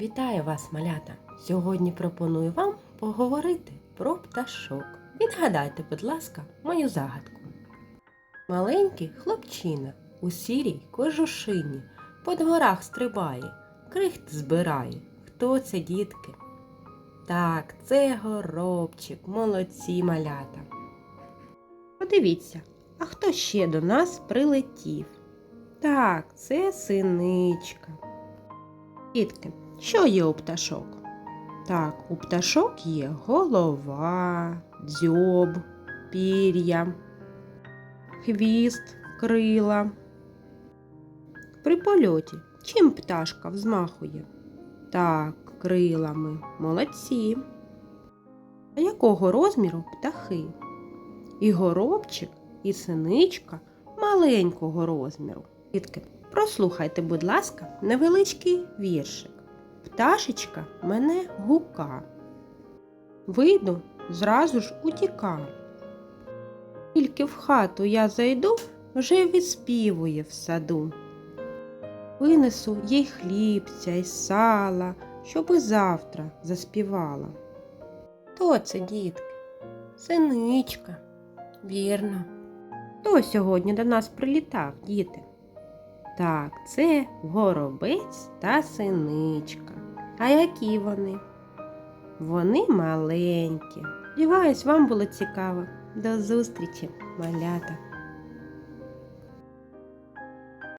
Вітаю вас, малята! Сьогодні пропоную вам поговорити про пташок. Відгадайте, будь ласка, мою загадку. Маленький хлопчина у сірій кожушині по дворах стрибає, крихт збирає. Хто це, дітки? Так, це горобчик, молодці малята. Подивіться, а хто ще до нас прилетів? Так, це синичка. Дітки, що є у пташок? Так, у пташок є голова, дзьоб, пір'я, хвіст, крила. При польоті чим пташка взмахує? Так, крилами. Молодці. А якого розміру птахи? І горобчик, і синичка маленького розміру. Прослухайте, будь ласка, невеличкий віршик. Пташечка мене гука. Вийду, зразу ж утіка. Тільки в хату я зайду, вже відспівує в саду. Винесу їй хлібця й сала, щоб і завтра заспівала. Хто це, дітки? Синичка. Вірно. Хто сьогодні до нас прилітав, діти? Так, це горобець та синичка. А які вони? Вони маленькі. Сподіваюсь, вам було цікаво. До зустрічі, малята!